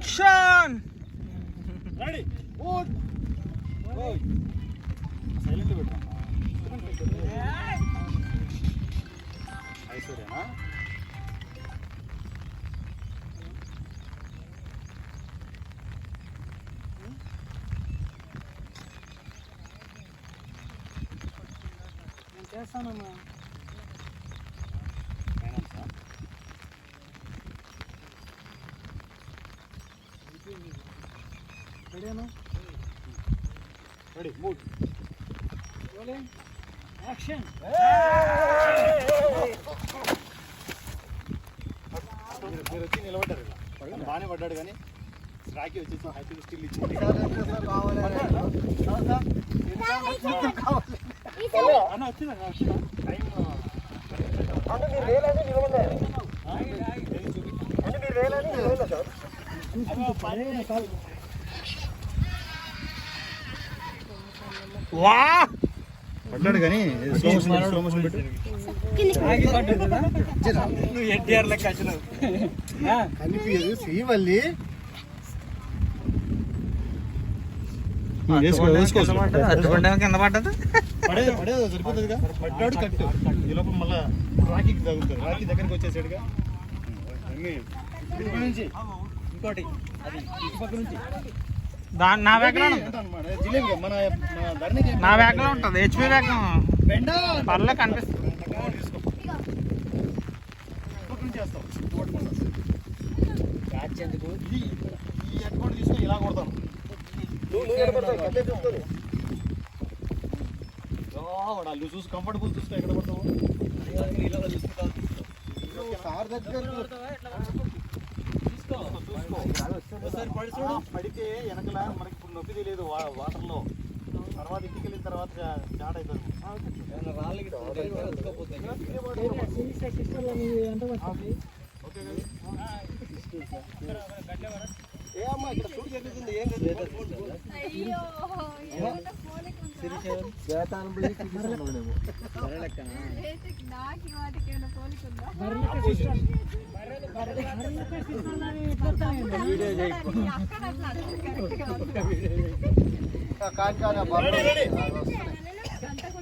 Action ready vote silent పెట్టు ఐశ్వర్యనా నేను చేస్తానమ్మా రెడీనా రెడీ మూడ్ రోలింగ్ యాక్షన్ మీరు మీరు వచ్చి నిలబడ్డారు బాగానే పడ్డాడు కానీ రాకి వచ్చేసి హ్యాపీ స్టిల్ ఇచ్చింది అన్న వచ్చిందా వచ్చిందా టైం వా పడ్డాడు కానీ స్లో మోషన్ పెట్టు. నువ్వు ఎన్టీఆర్ లెక్క వచ్చినావు. కనిపించదు. శ్రీవల్లి కింద పడ్డది? పడే పడేది సరిపోతుందిగా? పడ్డాడు కట్టు. ఈ లోపల మళ్ళా రాఖీకి రాఖీ దగ్గరికి వచ్చేసాడుగా. నుంచి. ఇంకోటి. అది పక్క నుంచి. దాని నా ధరణికి నా లో ఉంటుంది. హెచ్పి బెండ? పర్లే కనిపిస్తుంది. చూసి కంఫర్టబుల్ చూసుకో ఎక్కడ పడతావు? సార్ దగ్గర ఆ, పడితే వెనకల మనకి ఇప్పుడు నొప్పి తెలియదు వా- వాటర్లో తర్వాత ఇంటికి వెళ్ళిన తర్వాత స్టార్ట్ అవుతుంది ఓకే? ఏ అమ్మా ఇక్కడ చూడు జరుగుతుంది ఏం అయ్యో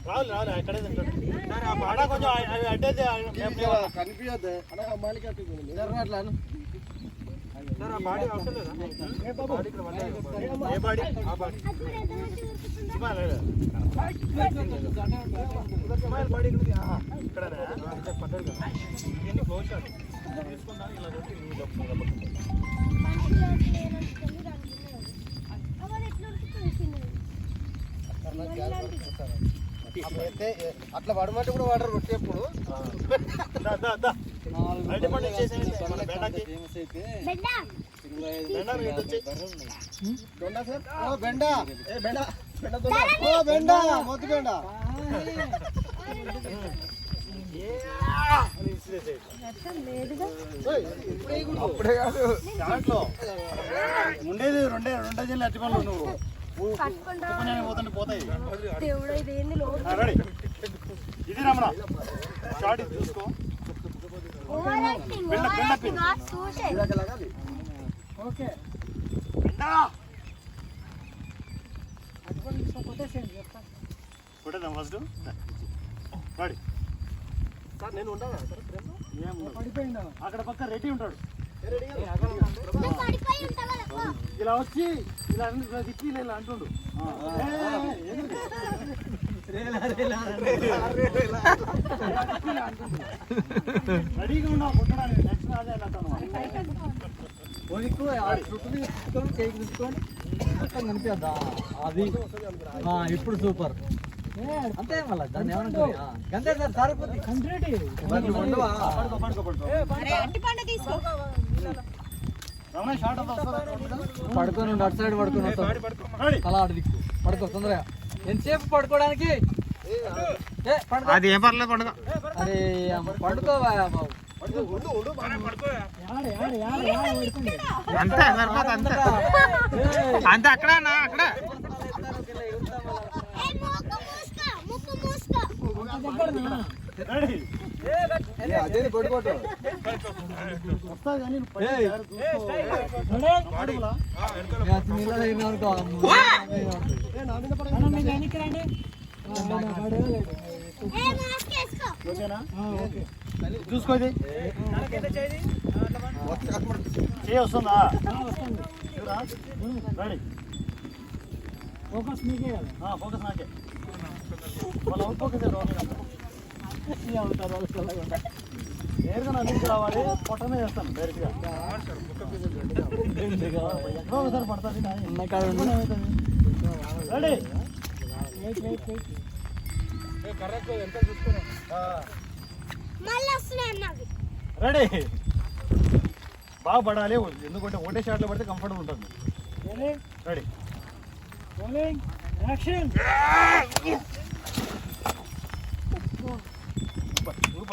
రావాలి రావాలి అక్కడే తింటాడు కొంచెం అవి అడ్డేది. కనిపించద్దు అలా మాలిక అట్లా బాడీ అవసరం లేదా? ఏ బాడీ ఇక్కడ పడలేదు. ఏ బాడీ? ఆ బాడీ. ఇస్మాయిల్ లేదా? ఇస్మాయిల్ బాడీ ఇక్కడ ఉంది. ఆ, ఇక్కడనే ఇక్కడ పడ్డాడు కదా. ఇవన్నీ క్లోజ్ షాట్ తీసుకున్నా ఇలా అట్లా పడమంటే కూడా వాటర్ కొట్టేప్పుడు. పండు. అప్పుడే కాదు. దాంట్లో. ఉండేది రెండే రెండే జిల్లా అట్టి పనులు నువ్వు. దేవుడు ఇదేంది రెడీ. ఇది రమణ. షార్ట్ ఇది చూసుకో. ఓకే. కొట్టేద్దాం ఫస్ట్ రెడీ. సార్ నేను సార్. పడిపోయిందా? అక్కడ పక్క రెడ్డి ఉంటాడు పడిపోయి ఉంటా కదా పో. ఇలా వచ్చి ఇలా ఇలా తిప్పి ఇలా అంటుండు. రెడీగా కొట్టడానికి. నెక్స్ట్ అదే అంటాను ఓనికు ఆ చుట్టూ తీసుకొని చేయి తీసుకొని మొత్తం కనిపిద్దా అది. ఆ, ఇప్పుడు సూపర్. అంతే మళ్ళీ దాన్ని అంతే సార్ సరిపోద్ది కంట్రీ మరి ఉండవా? పడుకో పడుకో పడుకో అరే అట్టి పండు తీసుకో రమణ షార్ట్ అంతా వస్తుందా పడుకొని అటు సైడ్ పడుకొని వస్తాం అలా అటు దిక్కు. పడుకో తొందరగా. ఎంతసేపు పడుకోవడానికి అది ఏం పర్లేదు పడుకో. అరే పడుకోవా బాబు? అంతే సరిపోతుంది అంతే. అంతే అక్కడ అక్కడ. ముక్కు అదే కొట్టుకోవటం వస్తా కానీ నువ్వు పైకి ఏయ్. జాగ్రత్త చూసుకో. అడుగులా? నీళ్ళ దగ్గర అనుకో అన్న మీకు వెనక్కి రండి. ఓకేనా? చూసుకో ఇది చేయి వస్తుందా? రెడీ. ఫోకస్ మీకే ఫోకస్ నాకే. ఫోకస్ నేరుగా నా దగ్గరికి రావాలి పొట్టనే చేస్తాను డైరెక్ట్గా ఎక్కడో ఒకసారి పడుతుంది రెడీ. రెడీ బాగా పడాలి ఎందుకంటే ఒకటే షాట్లో పడితే కంఫర్టబుల్ ఉంటుంది. రెడీ యాక్షన్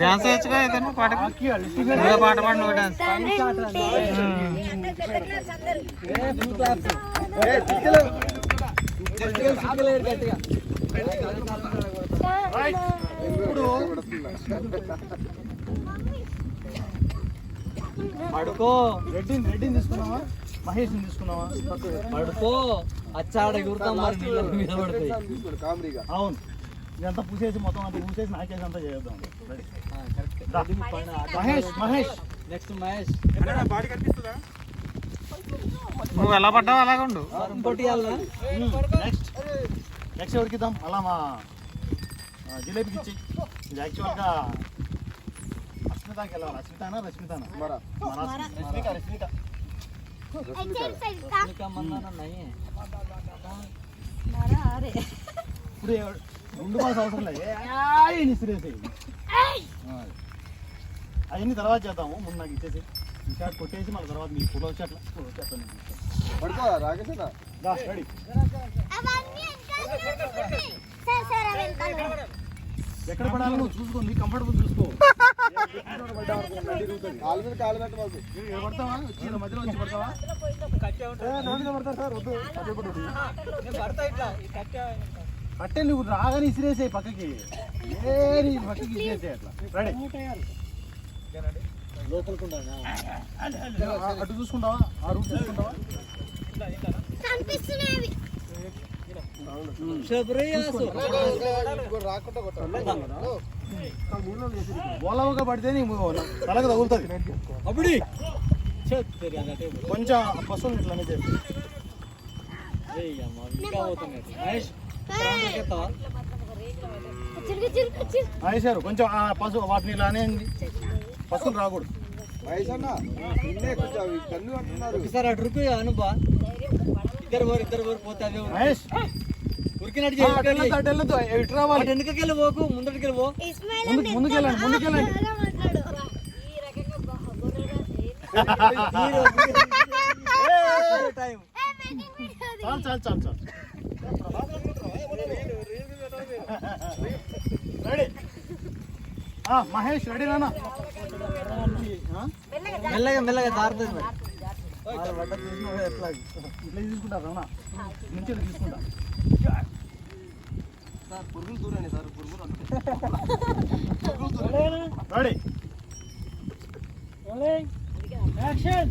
డాన్స్ వేయచ్చుగా ఏదైనా పాట ఏదో పాట పాడిన ఒక డాన్స్ పడుకో. రెడ్డిని రెడ్డిని తీసుకున్నావా మహేష్ని తీసుకున్నావా పడుకో. అచ్చాడ ఎగురుతాం మరి నీళ్ళ మీద పడతాయి కామెడీగా. అవును. ఇదంతా పూసేసి మొత్తం అంతా పూసేసి నాకేసి అంతా చేద్దాం మహేష్ మహేష్. నెక్స్ట్ మహేష్. బాడీ కనిపిస్తుందా? నువ్వు ఎలా పడ్డావు? అలాగే ఉండు. ఇంకోటి నెక్స్ట్ నెక్స్ట్ ఎవరికి ఇద్దాం? అలా మా జిలేబీకి ఇచ్చి. ఇది యాక్చువల్గా అస్మితాకి వెళ్ళాలి. అస్మితానా రష్మితానా? రష్మిక రష్మిక. మందాన ఇప్పుడు గుండు పాస్ అవసరం లేదు. ఏ నిసిరేసి అవన్నీ తర్వాత చేద్దాము. ముందు నాకు ఇచ్చేసి. ఇంకా కొట్టేసి మళ్ళీ తర్వాత మీకు ఫోటో వచ్చి అట్లా ఫోటో ఇస్తాను. పడుకో రాకేష్ అన్న దా రెడీ ఎక్కడ పడాలో నువ్వు చూసుకో నీ కంఫర్టబుల్ చూసుకో. కాలు మీద కాలు పడతావా? వచ్చి ఇలా మధ్యలో వచ్చి పడతావా? మీద పడతారు సార్ వద్దు. అదే పడు. పట్టే నువ్వు రాగానే ఇసిరేసాయి పక్కకి. ఏ నీ పక్కకి ఇసిరేసాయి అట్లా. రెడీ లోపలికుంటానా ఆ- అటు చూసుకుంటావా? ఆ రూట్ చూసుకుంటావా? బోలవగా పడితే నీకు తలకు తగులుతుంది. అప్పుడి కొంచెం పశువులు ఇట్లానే ఇంకా పోతున్నాయి మహేష్! వేసారు కొంచెం ఆ పశువు వాటిని ఇలానే పశువులు రాకూడదు. ఒకసారి అటు రుకు అనుబా ఇద్దరు పోరు ఇద్దరు పోరు పోతే అవే ఉరికినట్టు పోకు? పో. ముందుకెళ్ళండి ముందుకెళ్ళండి. మాట్లాడు. ఈ రకంగా గొర్రెగా టైం చాలు చాలు చాలు చాలు. రెడీ. మహేష్ రెడీ నాన్న. ఆ? మెల్లగా మెల్లగా జారుతుంది మరి. ఎట్లా ఇట్లా తీసుకుంటా రానా నుంచి తీసుకుంటా. సార్ పురుగులు దూరండి సార్ పురుగులు రెడీ. యాక్షన్.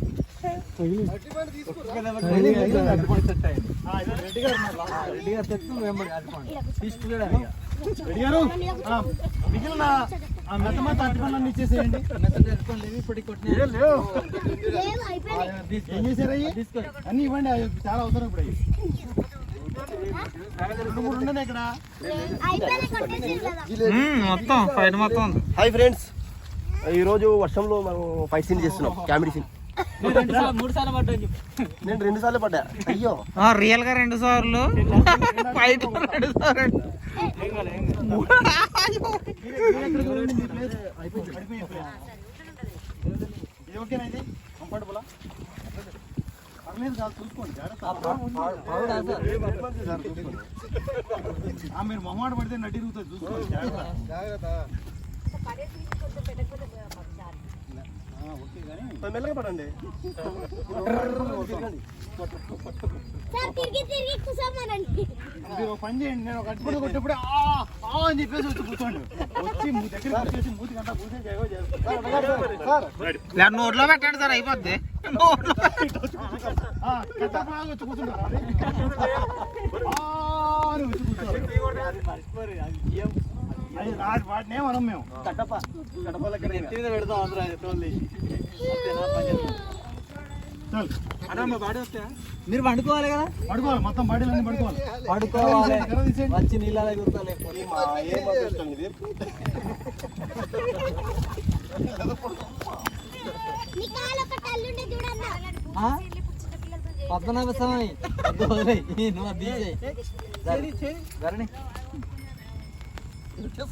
మిగిలిన ఆ మెత్తమ తాటి పనులన్నీ ఇచ్చేసేయండి ఏం చేశారు అయ్యి అన్ని ఇవ్వండి అవి చాలా అవసరం ఇప్పుడు అయ్యి మొత్తం. ఫైట్ మొత్తం హాయ్ ఫ్రెండ్స్ ఈరోజు వర్షంలో మనం ఫైట్ సీన్ చేస్తున్నాం. కామెడీ సీన్ నేను రెండు సార్లు పడ్డా అయ్యో. రియల్గా రెండు సార్లు. ఫైట్ రెండు సార్లు. కంఫర్టబులా మీరు మొహమాట పడితే నడ్డి తిరుగుతుంది చూసుకోండి. జాగ్రత్త. మెల్లగా పడండి. తిరిగి తిరిగి కూర్చోమనండి. మీరు ఒక పని చేయండి నేను ఒక అడ్డు కొట్టేప్పుడు ఆ ఆ అని చెప్పేసి వచ్చి కూర్చోండి. వచ్చి మీ దగ్గర వచ్చేసి మూతి గంట కూర్చొని నోట్లో పెట్టండి సార్ అయిపోద్ది. వచ్చి కూర్చుంటారు. వచ్చి వాటిని ఏమనం మేము. దగ్గర నెత్తి మీద పెడతాం అందరూ మీరు పండుకోవాలి కదా? పడుకోవాలి మొత్తం బాడీలన్నీ పడుకోవాలి. పడుకోవాలి. వచ్చి నీళ్ళ ఇది పద్మనాభ స్వామి. నువ్వు అది. ధరణి. ఇక్కడ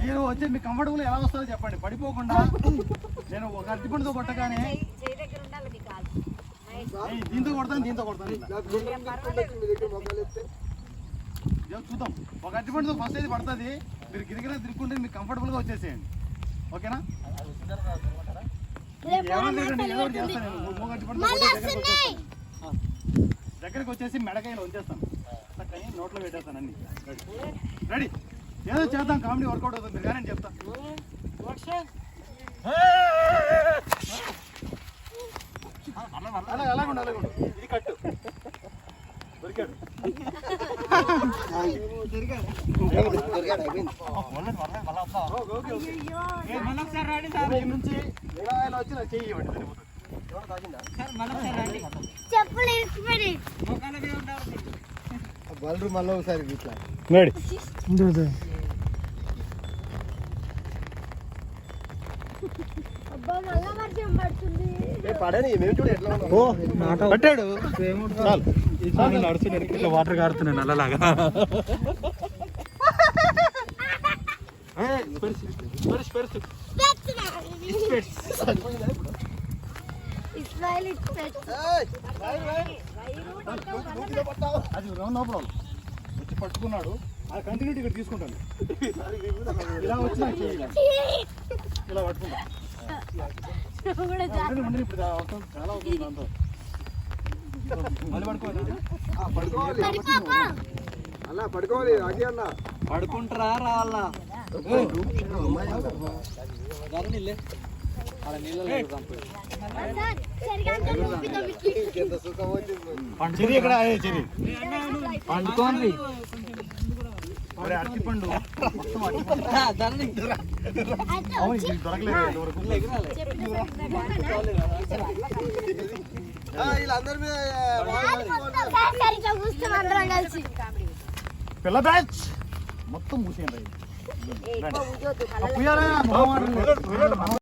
మీరు వచ్చి మీ కంఫర్టబుల్ ఎలా వస్తారో చెప్పండి. పడిపోకుండా నేను ఒక అరటిపండుతో కొట్టగానే దీంతో కొడతాను దీంతో కొడతాను. చూద్దాం. ఒక అరటిపండుతో ఫస్ట్ అయితే పడుతుంది. మీరు గిరిగిర తిరుక్కుంటే మీకు కంఫర్టబుల్గా వచ్చేసేయండి. ఓకేనా? దగ్గరికి వచ్చేసి మెడకాయలు ఉంచేస్తాను చక్కని నోట్లో పెట్టేస్తాను అన్ని. రెడీ ఏదో చేద్దాం కామెడీ వర్కౌట్ అవుతుంది. మీరు కానీ నేను చెప్తా అలా అలాగుండు అలాగుండు ఇది కట్టు దొరికాడు ఓకే, ఓకే. ఏ, మళ్ళీ ఒకసారి రాండి సార్. ఈ నుంచి ఇలా ఇలా వచ్చి నాకు చెయ్యి బలరు మళ్ళీ ఒకసారి ఇట్లా అబ్బా మళ్ళా వర్షం పడుతుంది పడని మేము చూడు ఎట్లా ఉన్నాం పట్టాడు. నడుస్తున్నాడు ఇట్లా వాటర్ కారుతున్నాను అల్లలాగా అది రౌండ్ లోపల. వచ్చి పట్టుకున్నాడు. ఆ కంటిన్యూటీ ఇక్కడ తీసుకుంటాను. ఇలా వచ్చి నాకు చెయ్యి ఇలా. ఇలా అలా పడుకోవాలి అగే అన్న పడుకుంటారా రావాలా పండుకోండి. అరటిపండు పిల్ల బ్యాచ్. మొత్తం పుయ్యాలా